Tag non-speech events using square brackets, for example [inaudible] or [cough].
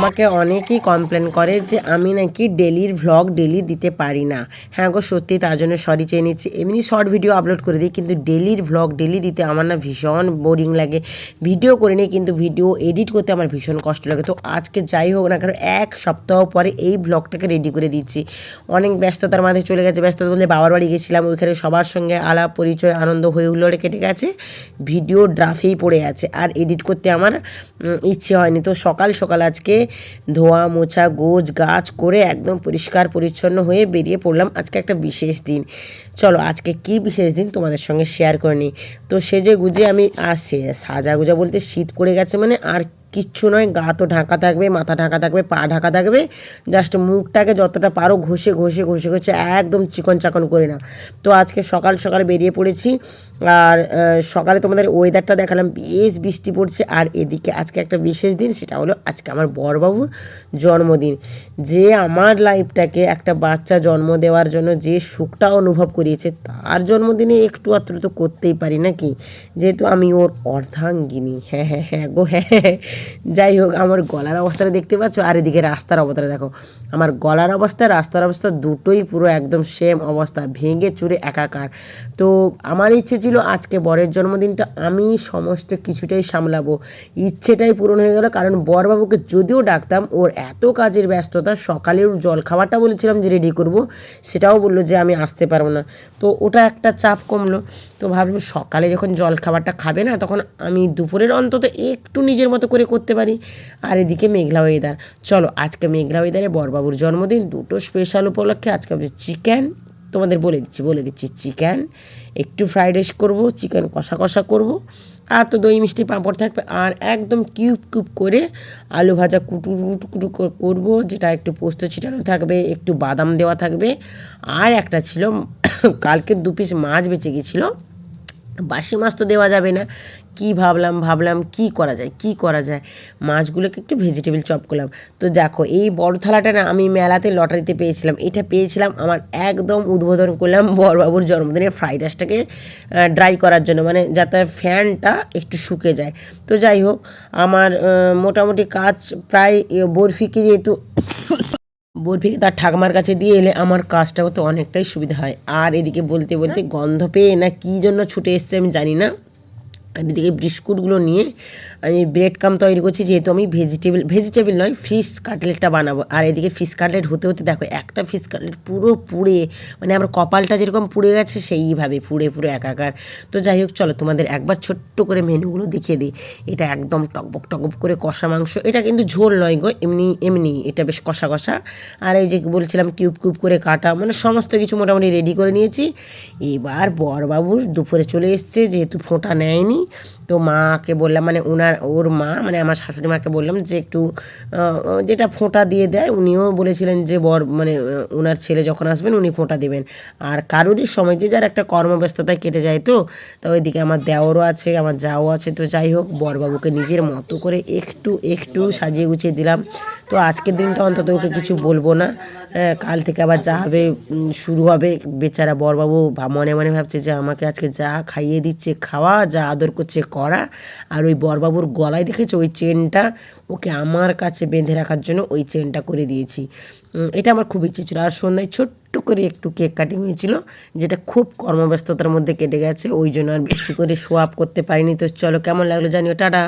আমাকে অনেকেই কমপ্লেন করে যে আমি নাকি ডেলির ভ্লগ ডেলি দিতে পারি না। হ্যাঁ গো, সত্যি তার জন্য সরি চেয়ে নিচ্ছি। এমনি শর্ট ভিডিও আপলোড করে দিই, কিন্তু ডেলির ভ্লগ ডেলি দিতে আমার না ভীষণ বোরিং লাগে। ভিডিও করে নিই, কিন্তু ভিডিও এডিট করতে আমার ভীষণ কষ্ট লাগে। তো আজকে যাই হোক না কারণ এক সপ্তাহ পরে এই ব্লগটাকে রেডি করে দিচ্ছি। অনেক ব্যস্ততার মাঝে চলে গেছে, ব্যস্ততা বলতে বাবার বাড়ি গেছিলাম, ওইখানে সবার সঙ্গে আলাপ, পরিচয়, আনন্দ হয়ে হুল্লোড়ে কেটে গেছে। ভিডিও ড্রাফেই পড়ে আছে, আর এডিট করতে আমার ইচ্ছে হয়নি। তো সকাল সকাল আজকে ধোয়া, মোছা গোজ গাছ করে একদম পরিষ্কার, পরিচ্ছন্ন হয়ে বেরিয়ে পড়লাম। আজকে একটা বিশেষ দিন। চলো, আজকে কি বিশেষ দিন তোমাদের সঙ্গে শেয়ার করে নিই। তো সেজে গুজে আমি আসছি। সাজা গুজা বলতে শীত পড়ে গেছে মানে আর কিচ্ছু নয়, গা তো ঢাকা থাকবে, মাথা ঢাকা থাকবে, পা ঢাকা থাকবে। জাস্ট মুখটাকে যতটা পারো ঘষে ঘষে ঘষে ঘষে একদম চিকন চাকন করে না তো আজকে সকাল সকাল বেরিয়ে পড়েছি, আর সকালে তোমাদের ওয়েদারটা দেখালাম, বেশ বৃষ্টি পড়ছে। আর এদিকে আজকে একটা বিশেষ দিন, সেটা হলো আজকে আমার বড়বাবুর জন্মদিন। যে আমার লাইফটাকে একটা বাচ্চা জন্ম দেওয়ার জন্য যে সুখটা অনুভব করিয়েছে, তার জন্মদিনে একটু আত্র তো করতেই পারি নাকি? যেহেতু আমি ওর অর্ধাঙ্গিনী। হ্যাঁ হ্যাঁ হ্যাঁ গো হ্যাঁ হ্যাঁ। যাই হোক, আমার গলার অবস্থাটা দেখতে পাচ্ছ, আর এদিকে রাস্তার অবস্থাটা দেখো। আমার গলার অবস্থা, রাস্তার অবস্থা দুটোই পুরো একদম সেম অবস্থা, ভেঙে চুরে একাকার। তো আমার ইচ্ছে ছিল আজকে বরের জন্মদিনটা, আমি সমস্ত কিছুটাই সামলাবো। ইচ্ছেটাই পূরণ হয়ে গেল, কারণ বরবাবুকে যদিও ডাকতাম, ওর এত কাজের ব্যস্ততা, সকালের জল খাবারটা বলেছিলাম যে রেডি করব, সেটাও বলল যে আমি আসতে পারব না। তো ওটা একটা চাপ কমলো। তো ভাবলাম সকালে যখন জল খাবারটা খাবে না, তখন আমি দুপুরের অন্তত একটু নিজের মতো করে করতে পারি। আর এদিকে মেঘলা ওয়েদার চলো, আজকে মেঘলা ওয়েদারে বরবাবুর জন্মদিন। দুটো স্পেশাল উপলক্ষে আজকে আমি চিকেন তোমাদের বলে দিচ্ছি বলে দিচ্ছি চিকেন একটু ফ্রাইড রাইস করব চিকেন কষা কষা করব। আর তো দই মিষ্টি পাঁপড় থাকবে। আর একদম কিউব কিউব করে আলু ভাজা কুটু কুটু করব, যেটা একটু পোস্ত ছিটানো থাকবে, একটু বাদাম দেওয়া থাকবে। আর একটা ছিল, [coughs] কালকে দু পিস মাছ বেঁচে গেছিল। বাসি মাছ তো দেওয়া যাবে না। কি ভাবলাম ভাবলাম কি করা যায়, কি করা যায়? মাছগুলোকে একটু ভেজিটেবল চপ করলাম। তো দেখো, এই বড় থালাটা না আমি মেলাতে লটারিতে পেয়েছিলাম। এটা পেয়েছিলাম আমার একদম উদ্বোধন করলাম বরবাবুর জন্মদিনের ফ্রাইড রাইসটাকে ড্রাই করার জন্য। মানে যাতে ফ্যানটা একটু শুকে যায়। তো যাই হোক, আমার মোটামুটি কাজ প্রায় বরফিকে যেহেতু বরফিকে তার ঠাকমার কাছে দিয়ে এলে আমার কাজটা তো অনেকটাই সুবিধা হয়। আর এদিকে বলতে বলতে গন্ধ পেয়ে না কী জন্য ছুটে এসছে আমি জানি না। এদিকে বিস্কুটগুলো নিয়ে আমি ব্রেড কাম তৈরি করছি, যেহেতু আমি ভেজিটেবল ভেজিটেবল নয় ফিশ কাটলেটটা বানাবো। আর এদিকে ফিশ কাটলেট হতে হতে দেখো, একটা ফিশ কাটলেট পুরো পুড়ে মানে আমার কপালটা যেরকম পুড়ে গেছে, সেইভাবে পুড়ে পুড়ে একাকার। তো যাই হোক, চলো তোমাদের একবার ছোট্ট করে মেনুগুলো দেখিয়ে দিই। এটা একদম টকবক টকবক করে কষা মাংস। এটা কিন্তু ঝোল নয় গো, এমনি এমনি এটা বেশ কষা কষা। আর এই যে বলছিলাম কিউব কিউব করে কাটা মানে সমস্ত কিছু মোটামুটি রেডি করে নিয়েছি। এবার বরবাবুর দুপুরে চলে এসছে, যেহেতু ফোঁটা নেয়নি তো মাকে বললাম মানে ওনার ওর মা মানে আমার শাশুড়ি মাকে বললাম যে একটু যেটা ফোঁটা দিয়ে দেয়, উনিও বলেছিলেন যে বর মানে ওনার ছেলে যখন আসবেন উনি ফোঁটা দেবেন। আর কারোরই সময় যে যার একটা কর্মব্যস্ততায় কেটে যায় তো তো ওইদিকে আমার দেওরও আছে, আমার যাও আছে, তো যাই হোক, বরবাবুকে নিজের মতো করে একটু একটু সাজিয়ে গুছিয়ে দিলাম। তো আজকের দিনটা অন্তত ওকে কিছু বলব না। কাল থেকে আবার যা হবে শুরু হবে। বেচারা বরবাবু মনে মনে ভাবছে যে আমাকে আজকে যা খাইয়ে দিচ্ছে, খাওয়া, যা আদর করছে করা আর ওই বরবাবুর গলায় দেখেছ? ওই চেনটা ওকে আমার কাছে বেঁধে রাখার জন্য ওই চেনটা করে দিয়েছি। এটা আমার খুব ইচ্ছে ছিল। আর সন্ধ্যায় ছোট্ট করে একটু কেক কাটিং হয়েছিল, যেটা খুব কর্মব্যস্ততার মধ্যে কেটে গেছে, ওই জন্য আর বেশি করে আপ করতে পারিনি। তো চলো, কেমন লাগল জানিও। টাটা!